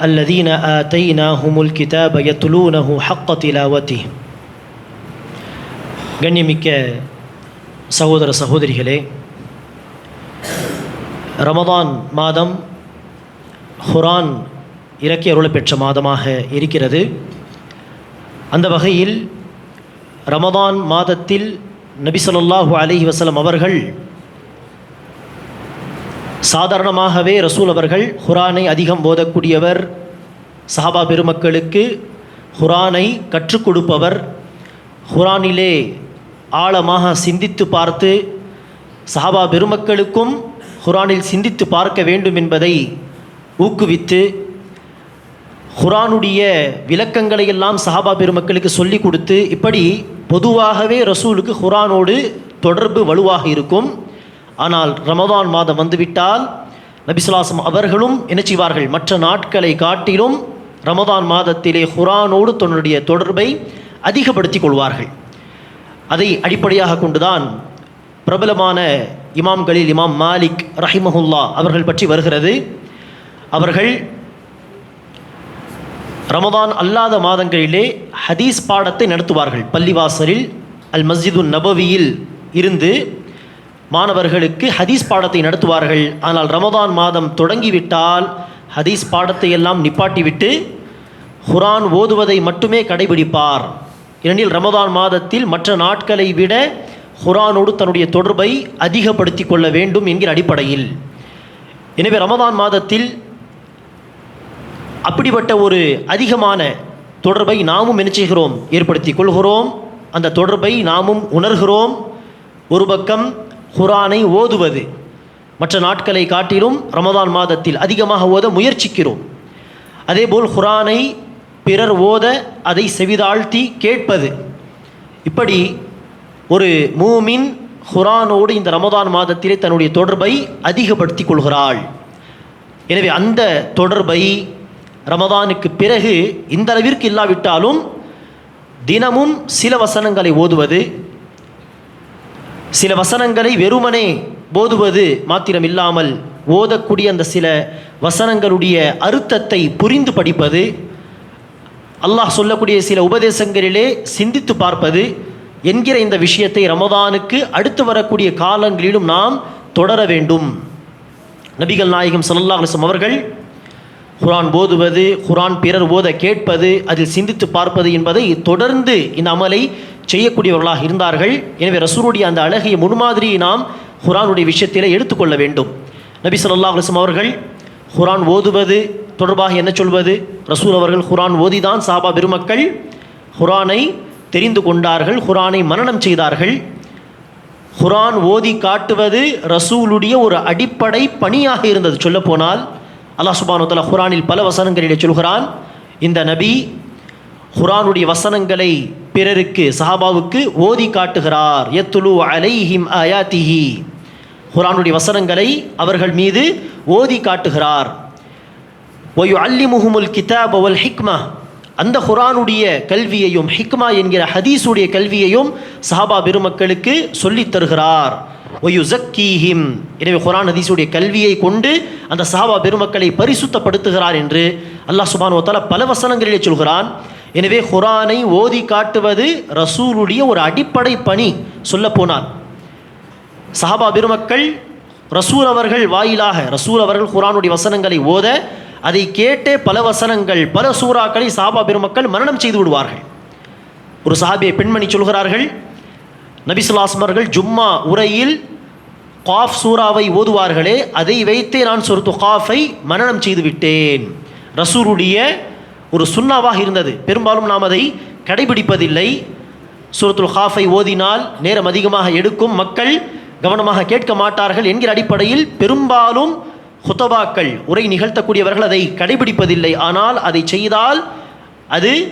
الذين آتيناهم الكتاب يتلونه حق تلاوته கண்ணியமிக்க சகோதர சகோதரிகளே ரமதான் மாதம் ஹுரான் இறக்கி அருளப் பெற்ற மாதமாக இருக்கிறது அந்த வகையில் ரமதான் மாதத்தில் நபி ஸல்லல்லாஹு அலைஹி வஸல்லம் அவர்கள் சாதாரணமாகவே ரசூல் அவர்கள் குரானை அதிகம் போதக்கூடியவர் சஹாபா பெருமக்களுக்கு குரானை கற்றுக் கொடுப்பவர் குரானிலே ஆழமாக சிந்தித்து பார்த்து சஹாபா பெருமக்களுக்கும் குரானில் சிந்தித்து பார்க்க வேண்டும் என்பதை ஊக்குவித்து குரானுடைய விளக்கங்களை எல்லாம் சஹாபா பெருமக்களுக்கு சொல்லி கொடுத்து இப்படி பொதுவாகவே ரசூலுக்கு குரானோடு தொடர்பு வலுவாக இருக்கும். ஆனால் ரமதான் மாதம் வந்துவிட்டால் நபிசுலாசம் அவர்களும் என்ன செய்வார்கள்? மற்ற நாட்களை காட்டிலும் ரமதான் மாதத்திலே குரானோடு தன்னுடைய தொடர்பை அதிகப்படுத்திக் கொள்வார்கள். அதை அடிப்படையாக கொண்டுதான் பிரபலமான இமாம்களில் இமாம் மாலிக் ரஹிமஹுல்லா அவர்கள் பற்றி வருகிறது. அவர்கள் ரமதான் அல்லாத மாதங்களிலே ஹதீஸ் பாடத்தை நடத்துவார்கள். பள்ளிவாசலில் அல் மஸ்ஜிது நபவியில் இருந்து மாணவர்களுக்கு ஹதீஸ் பாடத்தை நடத்துவார்கள். ஆனால் ரமதான் மாதம் தொடங்கிவிட்டால் ஹதீஸ் பாடத்தை எல்லாம் நிப்பாட்டிவிட்டு குரான் ஓதுவதை மட்டுமே கடைபிடிப்பார். ஏனெனில் ரமதான் மாதத்தில் மற்ற நாட்களை விட குரானோடு தன்னுடைய தொடர்பை அதிகப்படுத்தி கொள்ள வேண்டும் என்கிற அடிப்படையில். எனவே ரமதான் மாதத்தில் அப்படிப்பட்ட ஒரு அதிகமான தொடர்பை நாமும் என்ன செய்கிறோம்? ஏற்படுத்தி கொள்கிறோம். அந்த தொடர்பை நாமும் உணர்கிறோம். ஒரு பக்கம் குரானை ஓதுவது மற்ற நாட்களை காட்டிலும் ரமதான் மாதத்தில் அதிகமாக ஓத முயற்சிக்கிறோம். அதேபோல் குரானை பிறர் ஓத அதை செவிதாழ்த்தி கேட்பது. இப்படி ஒரு மூமின் குரானோடு இந்த ரமதான் மாதத்திலே தன்னுடைய தொடர்பை அதிகப்படுத்தி கொள்கிறாள். எனவே அந்த தொடர்பை ரமதானுக்கு பிறகு இந்த அளவிற்கு இல்லாவிட்டாலும் தினமும் சில வசனங்களை ஓதுவது சில வசனங்களை வெறுமனே போதுவது மாத்திரம் இல்லாமல் ஓதக்கூடிய அந்த சில வசனங்களுடைய அர்த்தத்தை புரிந்து படிப்பது அல்லாஹ் சொல்லக்கூடிய சில உபதேசங்களிலே சிந்தித்து பார்ப்பது என்கிற இந்த விஷயத்தை ரமதானுக்கு அடுத்து வரக்கூடிய காலங்களிலும் நாம் தொடர வேண்டும். நபிகள் நாயகம் சல்லா அலிஸ்லம் அவர்கள் குரான் போதுவது குரான் பிறர் ஓத கேட்பது அதில் சிந்தித்து பார்ப்பது என்பதை தொடர்ந்து இந்த அமலை செய்யக்கூடியவர்களாக இருந்தார்கள். எனவே ரசூருடைய அந்த அழகிய முன்மாதிரியை நாம் குரானுடைய விஷயத்தில் எடுத்துக்கொள்ள வேண்டும். நபி சொல்லா அலுவலம் அவர்கள் குரான் ஓதுவது தொடர்பாக என்ன சொல்வது? ரசூல் அவர்கள் குரான் ஓதிதான் சாபா பெருமக்கள். குரானை தெரிந்து கொண்டார்கள் குரானை மரணம் செய்தார்கள். குரான் ஓதி காட்டுவது ரசூலுடைய ஒரு அடிப்படை பணியாக இருந்தது. சொல்லப்போனால் அல்லாஹ் சுபானுத்தலா தலா குரானில் பல வசனங்களிலே சொல்கிறான் இந்த நபி குரானுடைய வசனங்களை பிறருக்கு சஹாபாவுக்கு ஓதி காட்டுகிறார். எத்துலு அலைஹிம் அயாத்திஹி குரானுடைய வசனங்களை அவர்கள் மீது ஓதி காட்டுகிறார். ஒயு அல்லி முஹுமுல் கிதாப் அவல் ஹிக்மா. அந்த குரானுடைய கல்வியையும் ஹிக்மா என்கிற ஹதீஸுடைய கல்வியையும் சஹாபா பெருமக்களுக்கு சொல்லித் தருகிறார். ஒயு ஜக்கீஹிம் எனவே குரான் ஹதீஸுடைய கல்வியை கொண்டு அந்த சஹாபா பெருமக்களை பரிசுத்தப்படுத்துகிறார் என்று அல்லாஹ் சுபானு பல வசனங்களிலே சொல்கிறான். எனவே குரானை ஓதி காட்டுவது ரசூலுடைய ஒரு அடிப்படை பணி சொல்ல போனால். சஹாபா பெருமக்கள் ரசூல் அவர்கள் வாயிலாக ரசூல் அவர்கள் குரானுடைய வசனங்களை ஓத அதை கேட்டே பல வசனங்கள் பல சூறாக்களை சஹாபா பெருமக்கள் மரணம் செய்து விடுவார்கள். ஒரு சஹாபியை பெண்மணி சொல்கிறார்கள் நபிசுல்லாஸ்மர்கள் ஜும்மா உரையில் காஃப் சூறாவை ஓதுவார்களே அதை வைத்தே நான் சொருத்து காஃபை மரணம் செய்து விட்டேன். ரசூருடைய ஒரு சுண்ணாவாக இருந்தது. பெரும்பாலும் நாம் அதை கடைபிடிப்பதில்லை. சூரத்துல் ஹாஃபை ஓதினால் நேரம் அதிகமாக எடுக்கும். மக்கள் கவனமாக கேட்க மாட்டார்கள் என்கிற அடிப்படையில் பெரும்பாலும் ஹுத்தபாக்கள் உரை நிகழ்த்தக்கூடியவர்கள் அதை கடைபிடிப்பதில்லை. ஆனால் அதை செய்தால் அது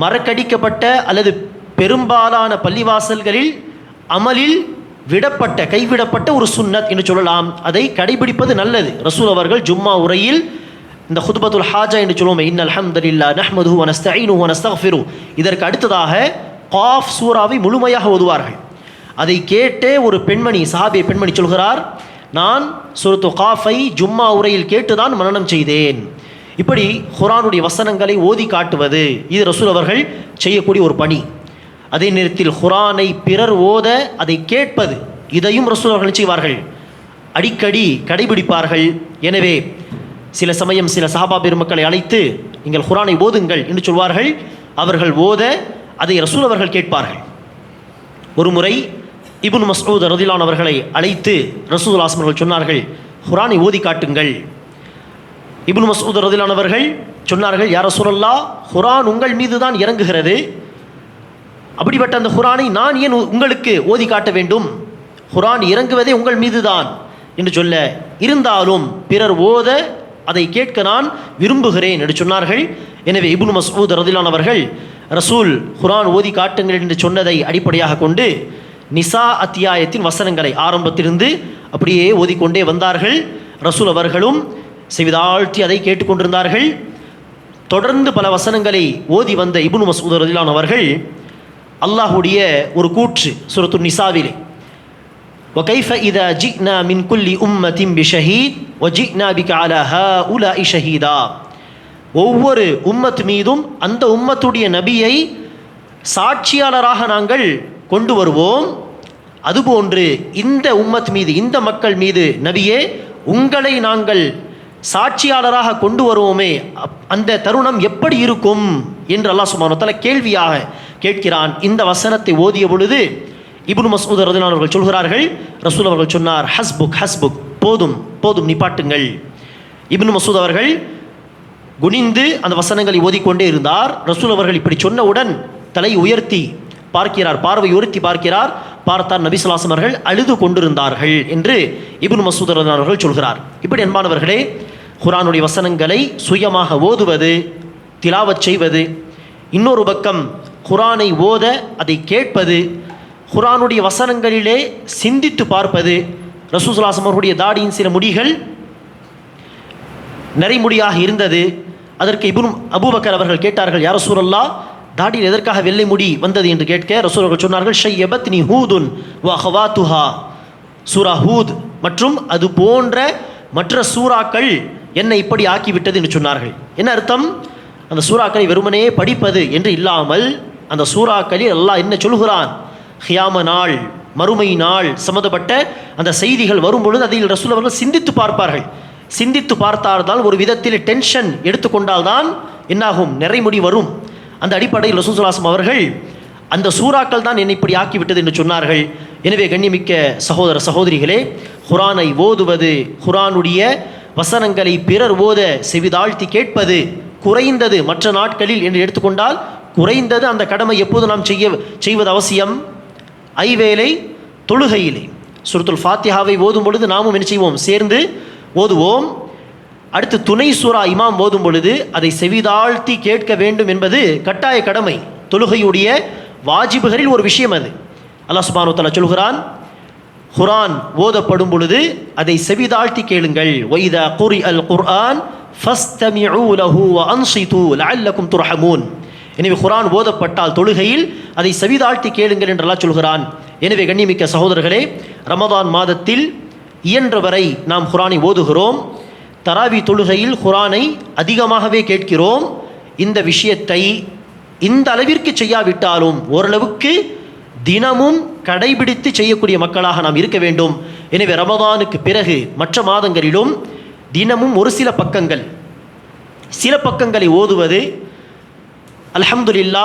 மறக்கடிக்கப்பட்ட அல்லது பெரும்பாலான பள்ளிவாசல்களில் அமலில் விடப்பட்ட கைவிடப்பட்ட ஒரு சுன்னத் என்று சொல்லலாம். அதை கடைபிடிப்பது நல்லது. ரசூல் அவர்கள் ஜும்மா உரையில் இந்த ஹுத்பத்துல் ஹாஜா என்று சொல்லுவோம் இன்னல் அல்ஹம்துலில்லா நஹ்மது வ நஸ்தஈனுஹு இதற்கு அடுத்ததாக காஃப் சூராவை முழுமையாக ஓதுவார்கள். அதை கேட்டே ஒரு பெண்மணி சாபிய பெண்மணி சொல்கிறார் நான் சுருத்து காஃபை ஜும்மா உரையில் கேட்டுதான் மனனம் செய்தேன். இப்படி குரானுடைய வசனங்களை ஓதி காட்டுவது இது ரசூல் அவர்கள் செய்யக்கூடிய ஒரு பணி. அதே நேரத்தில் குரானை பிறர் ஓத அதை கேட்பது இதையும் ரசூல் அவர்கள் செய்வார்கள்? அடிக்கடி கடைபிடிப்பார்கள். எனவே சில சமயம் சில சஹாபா பெருமக்களை அழைத்து நீங்கள் குரானை ஓதுங்கள் என்று சொல்வார்கள். அவர்கள் ஓத அதை ரசூல் அவர்கள் கேட்பார்கள். ஒரு முறை இப்னு மஸ்ஊத் ரதிலான் அவர்களை அழைத்து ரசூல் ஆஸ்ம் அவர்கள் சொன்னார்கள் குரானை ஓதி காட்டுங்கள். இபுன் மசூத் ரதிலான் அவர்கள் சொன்னார்கள் யார சூழல்லா குரான் உங்கள் மீது தான் இறங்குகிறது. அப்படிப்பட்ட அந்த குரானை நான் ஏன் உங்களுக்கு ஓதி காட்ட வேண்டும்? குரான் இறங்குவதே உங்கள் மீதுதான். என்று சொல்ல இருந்தாலும் பிறர் ஓத அதை கேட்க நான் விரும்புகிறேன் என்று சொன்னார்கள். எனவே இபுன் மசூத் ரதிலான் அவர்கள் ரசூல் குரான் ஓதி காட்டுங்கள் என்று சொன்னதை அடிப்படையாக கொண்டு நிசா அத்தியாயத்தின் வசனங்களை ஆரம்பத்திலிருந்து அப்படியே ஓதிக்கொண்டே வந்தார்கள். ரசூல் அவர்களும் செவிதாழ்த்தி அதை கேட்டுக்கொண்டிருந்தார்கள். தொடர்ந்து பல வசனங்களை ஓதி வந்த இபுன் மசூத் ரதிலான் அவர்கள் அல்லாஹுடைய ஒரு கூற்று சுரத்து நிசாவிலே وكيف إذا جئنا من كل أمة بشهيد وجئنا بك على هؤلاء شهيدا ஒவ்வொரு உம்மத் மீதும் அந்த உம்மத்துடைய நபியை சாட்சியாளராக நாங்கள் கொண்டு வருவோம் அதுபோன்று இந்த உம்மத் மீது இந்த மக்கள் மீது நபியே உங்களை நாங்கள் சாட்சியாளராக கொண்டு வருவோமே அப்- அந்த தருணம் எப்படி இருக்கும் என்று அல்லாஹ் சுப்ஹானஹு வ தஆலா கேள்வியாக கேட்கிறான் இந்த வசனத்தை ஓதிய பொழுது இபுன் மசூத் ரதியல்லாஹு அவர்கள் சொல்கிறார்கள் ரசூல் அவர்கள் சொன்னார் ஹஸ்புக் ஹஸ்புக் போதும் போதும் நிப்பாட்டுங்கள் இப்னு மசூத் அவர்கள் குனிந்து அந்த வசனங்களை ஓதிக்கொண்டே இருந்தார். ரசூல் அவர்கள் இப்படி சொன்னவுடன் தலை உயர்த்தி பார்க்கிறார் பார்வை உயர்த்தி பார்க்கிறார். பார்த்தார் நபி அவர்கள் அழுது கொண்டிருந்தார்கள் என்று இபுன் மசூத் ரலியல்லாஹு அவர்கள் சொல்கிறார். இப்படி அன்பானவர்களே குரானுடைய வசனங்களை சுயமாக ஓதுவது திலாவச் செய்வது இன்னொரு பக்கம் குரானை ஓத அதை கேட்பது குரானுடைய வசனங்களிலே சிந்தித்து பார்ப்பது ரசூசுல்லாசம் அவர்களுடைய தாடியின் சில முடிகள் நரைமுடியாக இருந்தது. அதற்கு இப்னு அபூபக்கர் அவர்கள் கேட்டார்கள் யார் சூரல்லா தாடியில் எதற்காக வெள்ளை முடி வந்தது? என்று கேட்க ரசூல் அவர்கள் சொன்னார்கள் ஷையபத் நீ ஹூதுன் வா ஹவாத்துஹா சூரா ஹூத் மற்றும் அது போன்ற மற்ற சூறாக்கள் என்னை இப்படி ஆக்கிவிட்டது என்று சொன்னார்கள். என்ன அர்த்தம்? அந்த சூறாக்களை வெறுமனே படிப்பது என்று இல்லாமல் அந்த சூறாக்களில் அல்லாஹ் என்ன சொல்கிறான் ஹியாம நாள் மறுமை நாள் சம்மந்தப்பட்ட அந்த செய்திகள் வரும் பொழுது அதில் ரசூல் அவர்கள் சிந்தித்து பார்ப்பார்கள் சிந்தித்து பார்த்தால்தான் ஒரு விதத்தில் டென்ஷன் எடுத்துக்கொண்டால்தான் என்னாகும் நிறைமுடி வரும் அந்த அடிப்படையில் ரசூசுலாசம் அவர்கள் அந்த சூறாக்கள் தான் என்னை இப்படி ஆக்கிவிட்டது என்று சொன்னார்கள் எனவே கண்ணிமிக்க சகோதர சகோதரிகளே குரானை ஓதுவது குரானுடைய வசனங்களை பிறர் ஓத செவிதாழ்த்தி கேட்பது குறைந்தது மற்ற நாட்களில் என்று எடுத்துக்கொண்டால் குறைந்தது அந்த கடமை எப்போது நாம் செய்ய செய்வது அவசியம் ஐவேளை தொழுகையிலே. சுருத்துல் ஃபாத்திஹாவை ஓதும் பொழுது நாமும் என்ன செய்வோம்? சேர்ந்து ஓதுவோம். அடுத்து துணை சூரா இமாம் ஓதும் பொழுது அதை செவிதாழ்த்தி கேட்க வேண்டும் என்பது கட்டாய கடமை. தொழுகையுடைய வாஜிபுகளில் ஒரு விஷயம் அது. அல்லா சுப்ஹானஹு வ சொல்கிறான் குரான் ஓதப்படும் பொழுது அதை செவிதாழ்த்தி கேளுங்கள். ஒய்தா குரி அல் குர்ஆன் ஃபஸ்தமியூ லஹு வ அன்சிது லஅல்லக்கும் துர்ஹமூன். எனவே குரான் ஓதப்பட்டால் தொழுகையில் அதை செவிதாழ்த்தி கேளுங்கள் என்றெல்லாம் சொல்கிறான். எனவே கண்ணிமிக்க சகோதரர்களே ரமதான் மாதத்தில் இயன்றவரை நாம் குரானை ஓதுகிறோம். தராவி தொழுகையில் குரானை அதிகமாகவே கேட்கிறோம். இந்த விஷயத்தை இந்த அளவிற்கு செய்யாவிட்டாலும் ஓரளவுக்கு தினமும் கடைபிடித்து செய்யக்கூடிய மக்களாக நாம் இருக்க வேண்டும். எனவே ரமதானுக்கு பிறகு மற்ற மாதங்களிலும் தினமும் ஒரு சில பக்கங்கள் சில பக்கங்களை ஓதுவது அல்ஹம்துலில்லா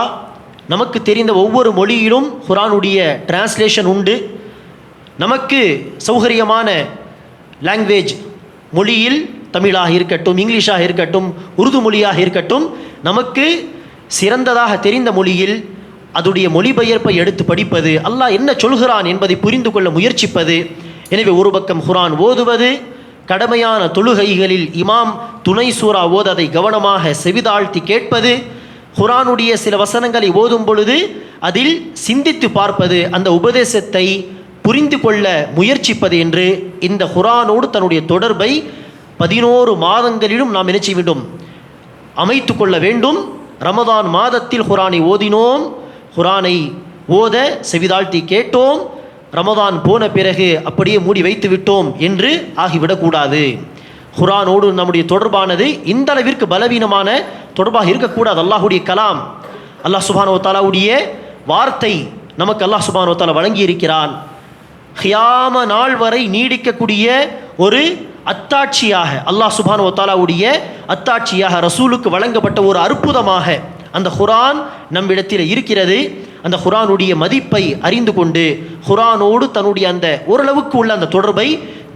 நமக்கு தெரிந்த ஒவ்வொரு மொழியிலும் குரானுடைய டிரான்ஸ்லேஷன் உண்டு. நமக்கு சௌகரியமான லாங்குவேஜ் மொழியில் தமிழாக இருக்கட்டும் இங்கிலீஷாக இருக்கட்டும் உருது மொழியாக இருக்கட்டும் நமக்கு சிறந்ததாக தெரிந்த மொழியில் அதுடைய மொழிபெயர்ப்பை எடுத்து படிப்பது அல்லாஹ் என்ன சொல்கிறான் என்பதை புரிந்து கொள்ள முயற்சிப்பது எனவே ஒரு பக்கம் குரான் ஓதுவது கடமையான தொழுகைகளில் இமாம் துணை சூறா ஓததை கவனமாக செவிதாழ்த்தி கேட்பது குரானுடைய சில வசனங்களை ஓதும் பொழுது அதில் சிந்தித்து பார்ப்பது அந்த உபதேசத்தை புரிந்து கொள்ள முயற்சிப்பது என்று இந்த குரானோடு தன்னுடைய தொடர்பை பதினோரு மாதங்களிலும் நாம் என்ன செய்ய வேண்டும்? அமைத்து கொள்ள வேண்டும். ரமதான் மாதத்தில் குரானை ஓதினோம். குரானை ஓத செவிதாழ்த்தி கேட்டோம். ரமதான் போன பிறகு அப்படியே மூடி வைத்து விட்டோம் என்று ஆகிவிடக்கூடாது. குரானோடு நம்முடைய தொடர்பானது இந்த அளவிற்கு பலவீனமான தொடர்பாக இருக்கக்கூடாது. அல்லாஹுடைய கலாம் அல்லாஹ் சுபானோ தாலாவுடைய வார்த்தை நமக்கு அல்லாஹ் சுபானோ தாலா வழங்கி இருக்கிறான் ஹியாம நாள் வரை நீடிக்கக்கூடிய ஒரு அத்தாட்சியாக அல்லாஹ் சுபானு தாலாவுடைய அத்தாட்சியாக ரசூலுக்கு வழங்கப்பட்ட ஒரு அற்புதமாக அந்த குரான் நம்மிடத்தில் இருக்கிறது. அந்த குரானுடைய மதிப்பை அறிந்து கொண்டு குரானோடு தன்னுடைய அந்த ஓரளவுக்கு உள்ள அந்த தொடர்பை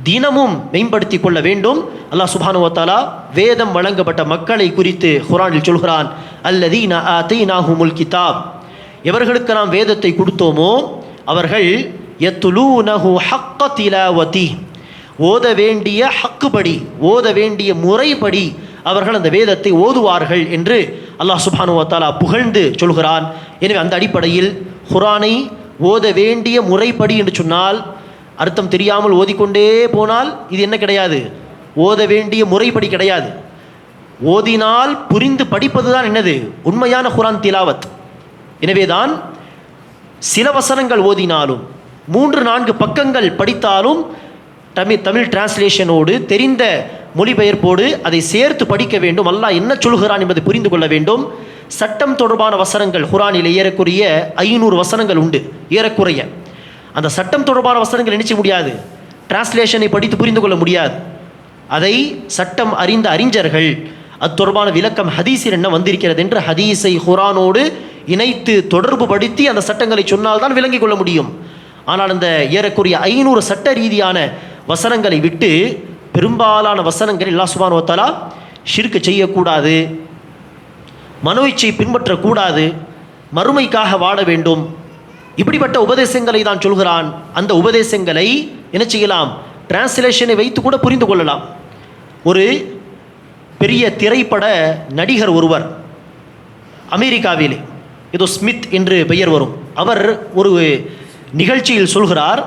தினமும் மேம்படுத்தி கொள்ள வேண்டும். அல்லாஹ் சுபானுவத்தாலா வேதம் வழங்கப்பட்ட மக்களை குறித்து குரானில் சொல்கிறான் அல்லதீன ஆத்தைனாஹுமுல் கிதாப். எவர்களுக்கு நாம் வேதத்தை கொடுத்தோமோ அவர்கள் எத்துலூனஹு ஹக்க திலாவதி. ஓத வேண்டிய ஹக்குபடி ஓத வேண்டிய முறைப்படி அவர்கள் அந்த வேதத்தை ஓதுவார்கள் என்று அல்லாஹ் சுபானுவத்தாலா புகழ்ந்து சொல்கிறான். எனவே அந்த அடிப்படையில் குரானை ஓத வேண்டிய முறைப்படி என்று சொன்னால் அர்த்தம் தெரியாமல் ஓதிக்கொண்டே போனால் இது என்ன கிடையாது? ஓத வேண்டிய முறைப்படி கிடையாது. ஓதினால் புரிந்து படிப்பது தான் என்னது? உண்மையான குரான் திலாவத். எனவேதான் சில வசனங்கள் ஓதினாலும் மூன்று நான்கு பக்கங்கள் படித்தாலும் தமிழ் தமிழ் டிரான்ஸ்லேஷனோடு தெரிந்த மொழிபெயர்ப்போடு அதை சேர்த்து படிக்க வேண்டும். அல்லாஹ் என்ன சொல்கிறான் என்பதை புரிந்து கொள்ள வேண்டும். சட்டம் தொடர்பான வசனங்கள் குரானில் ஏறக்குறைய ஐநூறு வசனங்கள் உண்டு. ஏறக்குறைய. அந்த சட்டம் தொடர்பான வசனங்கள் நினைச்ச முடியாது? டிரான்ஸ்லேஷனை படித்து புரிந்து கொள்ள முடியாது. அதை சட்டம் அறிந்த அறிஞர்கள் அது தொடர்பான விளக்கம் ஹதீஸில் என்ன வந்திருக்கிறது என்று ஹதீஸை ஹுரானோடு இணைத்து தொடர்பு படுத்தி அந்த சட்டங்களை சொன்னால்தான் விளங்கிக் கொள்ள முடியும். ஆனால் அந்த ஏறக்குரிய ஐநூறு சட்ட ரீதியான வசனங்களை விட்டு பெரும்பாலான வசனங்கள் எல்லா சுபானுவத்தாலா ஷிர்க்கு செய்யக்கூடாது மனோ பின்பற்றக்கூடாது மறுமைக்காக வாழ வேண்டும் இப்படிப்பட்ட உபதேசங்களை தான் சொல்கிறான். அந்த உபதேசங்களை என்ன செய்யலாம்? டிரான்ஸ்லேஷனை வைத்து கூட புரிந்து கொள்ளலாம். ஒரு பெரிய திரைப்பட நடிகர் ஒருவர் அமெரிக்காவிலே ஏதோ ஸ்மித் என்று பெயர் வரும். அவர் ஒரு நிகழ்ச்சியில் சொல்கிறார்.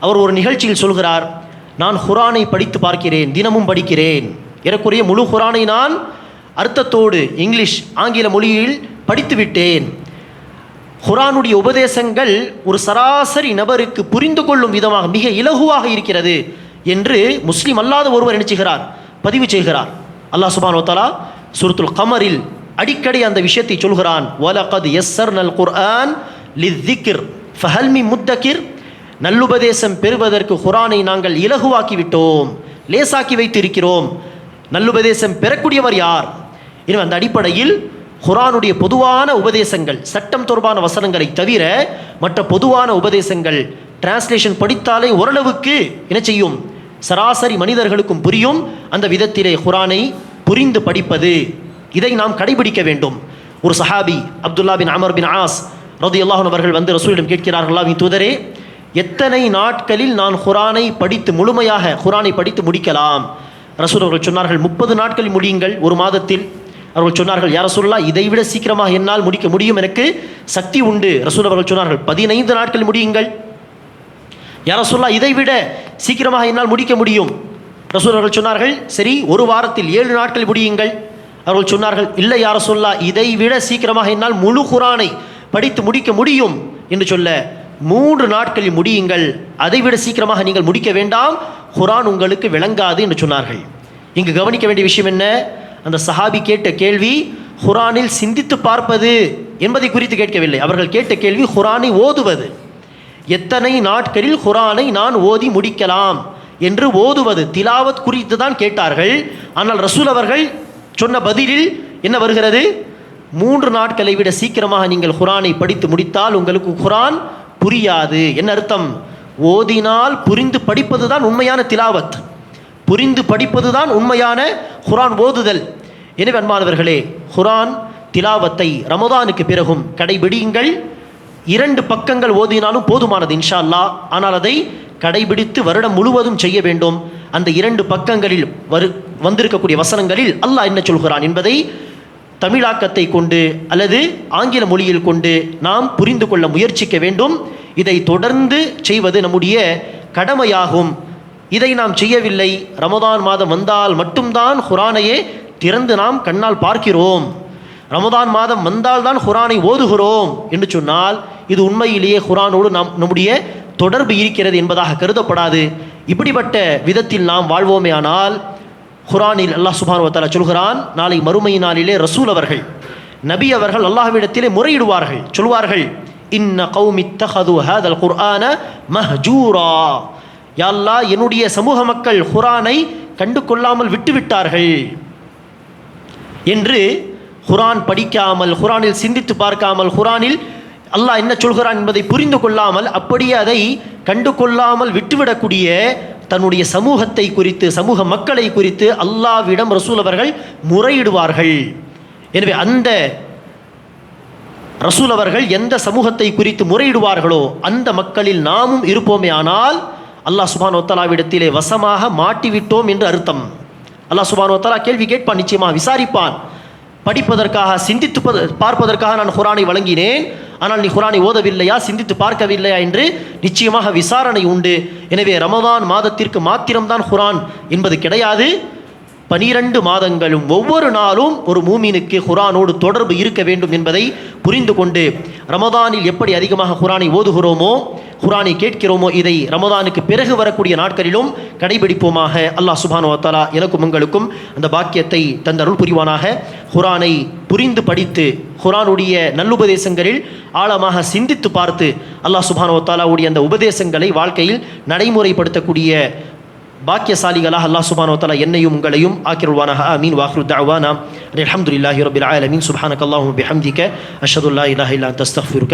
அவர் ஒரு நிகழ்ச்சியில் சொல்கிறார் நான் ஹுரானை படித்து பார்க்கிறேன் தினமும் படிக்கிறேன். ஏறக்குறைய முழு ஹுரானை நான் அர்த்தத்தோடு இங்கிலீஷ் ஆங்கில மொழியில் படித்து விட்டேன். குரானுடைய உபதேசங்கள் ஒரு சராசரி நபருக்கு புரிந்து கொள்ளும் விதமாக மிக இலகுவாக இருக்கிறது என்று முஸ்லீம் அல்லாத ஒருவர் நினைச்சுகிறார் பதிவு செய்கிறார். அல்லாஹ் சுபானோ தலா சுருத்துல் கமரில் அடிக்கடி அந்த விஷயத்தை சொல்கிறான். வலகத் எஸ்ஸர் நல் குர்ஆன் லித்திக்கிர் ஃபஹல்மி முத்தகிர். நல்லுபதேசம் பெறுவதற்கு குரானை நாங்கள் இலகுவாக்கி விட்டோம் லேசாக்கி வைத்திருக்கிறோம். நல்லுபதேசம் பெறக்கூடியவர் யார்? எனவே அந்த அடிப்படையில் குரானுடைய பொதுவான உபதேசங்கள் சட்டம் தொடர்பான வசனங்களை தவிர மற்ற பொதுவான உபதேசங்கள் டிரான்ஸ்லேஷன் படித்தாலே ஓரளவுக்கு என்ன செய்யும்? சராசரி மனிதர்களுக்கும் புரியும். அந்த விதத்திலே குரானை புரிந்து படிப்பது. இதை நாம் கடைபிடிக்க வேண்டும். ஒரு சஹாபி Abdullah bin Amr bin As ரதி அல்லாஹன் அவர்கள் வந்து ரசூலிடம் கேட்கிறார்கள் தூதரே எத்தனை நாட்களில் நான் குரானை படித்து முழுமையாக குரானை படித்து முடிக்கலாம்? ரசூல் அவர்கள் சொன்னார்கள் முப்பது நாட்களில் முடியுங்கள் ஒரு மாதத்தில். அவர்கள் சொன்னார்கள் யார் ரசூல்லா இதைவிட சீக்கிரமாக என்னால் முடிக்க முடியும் எனக்கு சக்தி உண்டு. ரசூல் அவர்கள் சொன்னார்கள் பதினைந்து நாட்கள் முடியுங்கள். யார் ரசூல்லா இதைவிட சீக்கிரமாக என்னால் முடிக்க முடியும். ரசூல் அவர்கள் சொன்னார்கள் சரி ஒரு வாரத்தில் ஏழு நாட்கள் முடியுங்கள். அவர்கள் சொன்னார்கள் இல்லை யார் ரசூல்லா இதைவிட சீக்கிரமாக என்னால் முழு குரானை படித்து முடிக்க முடியும். என்று சொல்ல மூன்று நாட்களில் முடியுங்கள். அதைவிட சீக்கிரமாக நீங்கள் முடிக்க வேண்டாம். குரான் உங்களுக்கு விளங்காது என்று சொன்னார்கள். இங்கு கவனிக்க வேண்டிய விஷயம் என்ன? அந்த சஹாபி கேட்ட கேள்வி குரானில் சிந்தித்து பார்ப்பது என்பதை குறித்து கேட்கவில்லை. அவர்கள் கேட்ட கேள்வி குரானை ஓதுவது. எத்தனை நாட்களில் குரானை நான் ஓதி முடிக்கலாம் என்று ஓதுவது. திலாவத் குறித்து தான் கேட்டார்கள். ஆனால் ரசூல் அவர்கள் சொன்ன பதிலில் என்ன வருகிறது? மூன்று நாட்களை விட சீக்கிரமாக நீங்கள் குரானை படித்து முடித்தால் உங்களுக்கு குரான் புரியாது. என்ன அர்த்தம்? ஓதினால் புரிந்து படிப்பது தான் உண்மையான திலாவத். புரிந்து படிப்பதுதான் உண்மையான குரான் ஓதுதல். எனவே அன்பானவர்களே குரான் திலாவத்தை ரமதானுக்கு பிறகும் கடைபிடியுங்கள். இரண்டு பக்கங்கள் ஓதினாலும் போதுமானது இன்ஷா அல்லாஹ் ஆனால் அதை கடைபிடித்து வருடம் முழுவதும் செய்ய வேண்டும். அந்த இரண்டு பக்கங்களில் வரு வந்திருக்கக்கூடிய வசனங்களில் அல்லாஹ் என்ன சொல்கிறான் என்பதை தமிழாக்கத்தை கொண்டு அல்லது ஆங்கில மொழியில் கொண்டு நாம் புரிந்து கொள்ள முயற்சிக்க வேண்டும். இதை தொடர்ந்து செய்வது நம்முடைய கடமையாகும். இதை நாம் செய்யவில்லை. ரமதான் மாதம் வந்தால் மட்டும்தான் குரானையே திறந்து நாம் கண்ணால் பார்க்கிறோம். ரமதான் மாதம் வந்தால்தான் குரானை ஓதுகிறோம் என்று சொன்னால் இது உண்மையிலேயே குரானோடு நாம் நம்முடைய தொடர்பு இருக்கிறது என்பதாக கருதப்படாது. இப்படிப்பட்ட விதத்தில் நாம் வாழ்வோமே ஆனால் குரானில் அல்லாஹ் சுபான் சொல்கிறான் நாளை மறுமை நாளிலே ரசூல் அவர்கள் நபி அவர்கள் அல்லாஹ்விடத்திலே முறையிடுவார்கள் சொல்வார்கள் இன்ன கௌமி தஹது குர்ஆன மஹ்ஜூரா. யாழ்லா என்னுடைய சமூக மக்கள் குரானை கண்டு கொள்ளாமல் விட்டுவிட்டார்கள் என்று குரான் படிக்காமல் குரானில் சிந்தித்து பார்க்காமல் குரானில் அல்லாஹ் என்ன சொல்கிறான் என்பதை புரிந்து கொள்ளாமல் அப்படியே அதை கண்டு கொள்ளாமல் விட்டுவிடக்கூடிய தன்னுடைய சமூகத்தை குறித்து சமூக மக்களை குறித்து அல்லாவிடம் ரசூல் அவர்கள் முறையிடுவார்கள். எனவே அந்த ரசூல் அவர்கள் எந்த சமூகத்தை குறித்து முறையிடுவார்களோ அந்த மக்களில் நாமும் இருப்போமே ஆனால் அல்லாஹ் சுபான் ஒத்தலாவிடத்திலே வசமாக மாட்டிவிட்டோம் என்று அர்த்தம். அல்லாஹ் சுபான் ஒத்தலா கேள்வி கேட்பான் நிச்சயமாக விசாரிப்பான். படிப்பதற்காக சிந்தித்து பத- பார்ப்பதற்காக நான் குரானை வழங்கினேன். ஆனால் நீ குரானை ஓதவில்லையா சிந்தித்து பார்க்கவில்லையா என்று நிச்சயமாக விசாரணை உண்டு. எனவே ரமதான் மாதத்திற்கு மாத்திரம்தான் குரான் என்பது கிடையாது. பனிரெண்டு மாதங்களும் ஒவ்வொரு நாளும் ஒரு மூமினுக்கு குரானோடு தொடர்பு இருக்க வேண்டும் என்பதை புரிந்து கொண்டு ரமதானில் எப்படி அதிகமாக குரானை ஓதுகிறோமோ குரானை கேட்கிறோமோ இதை ரமதானுக்கு பிறகு வரக்கூடிய நாட்களிலும் கடைபிடிப்போமாக அல்லாஹ் சுபானு வத்தாலா எனக்கும் உங்களுக்கும் அந்த பாக்கியத்தை தந்தருள் புரிவானாக. குரானை புரிந்து படித்து குரானுடைய நல்லுபதேசங்களில் ஆழமாக சிந்தித்து பார்த்து அல்லாஹ் சுபானு வத்தாலாவுடைய அந்த உபதேசங்களை வாழ்க்கையில் நடைமுறைப்படுத்தக்கூடிய பாக்கியசாலிகளாக அல்லாஹ் சுபானோ தலா என்னையும் உங்களையும் ஆக்கிருவானாக ஆமீன். வாஹ்ரு தாவானா அல்ஹம்துலில்லாஹி ரபில் ஆலமீன். சுபானக் அல்லாஹும்ம பிஹம்திக. அஷதுல்லா அல்லா இல்லா அன்த. அஸ்தக்ஃபிருக